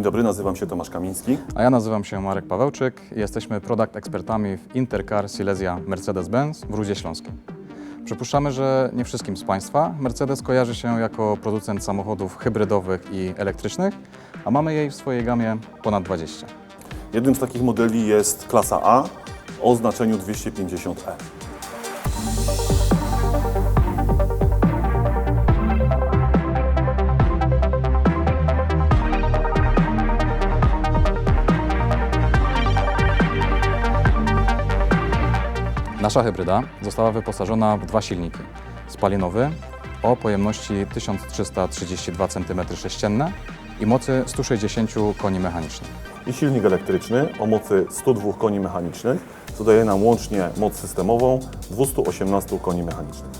Dzień dobry, nazywam się Tomasz Kamiński. A ja nazywam się Marek Pawełczyk i jesteśmy product ekspertami w Intercar Silesia Mercedes-Benz w Rudzie Śląskim. Przypuszczamy, że nie wszystkim z Państwa Mercedes kojarzy się jako producent samochodów hybrydowych i elektrycznych, a mamy jej w swojej gamie ponad 20. Jednym z takich modeli jest klasa A o znaczeniu 250e. Nasza hybryda została wyposażona w dwa silniki. Spalinowy o pojemności 1332 cm3 i mocy 160 koni mechanicznych. I silnik elektryczny o mocy 102 koni mechanicznych, co daje nam łącznie moc systemową 218 koni mechanicznych.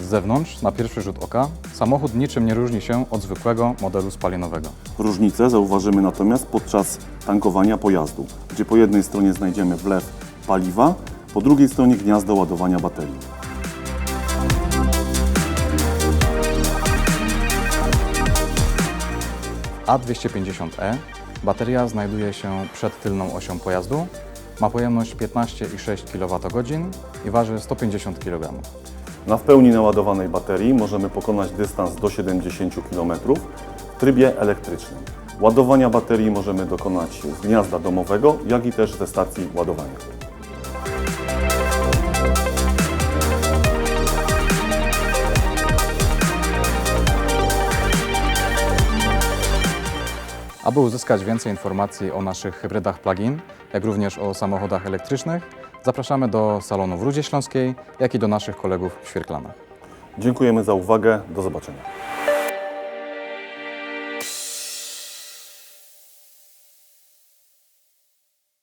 Z zewnątrz, na pierwszy rzut oka, samochód niczym nie różni się od zwykłego modelu spalinowego. Różnicę zauważymy natomiast podczas tankowania pojazdu, gdzie po jednej stronie znajdziemy wlew paliwa, po drugiej stronie gniazdo ładowania baterii. A250e bateria znajduje się przed tylną osią pojazdu, ma pojemność 15,6 kWh i waży 150 kg. Na w pełni naładowanej baterii możemy pokonać dystans do 70 km w trybie elektrycznym. Ładowania baterii możemy dokonać z gniazda domowego, jak i też ze stacji ładowania. Aby uzyskać więcej informacji o naszych hybrydach plug-in, jak również o samochodach elektrycznych, zapraszamy do salonu w Rudzie Śląskiej, jak i do naszych kolegów w Świerklanach. Dziękujemy za uwagę. Do zobaczenia.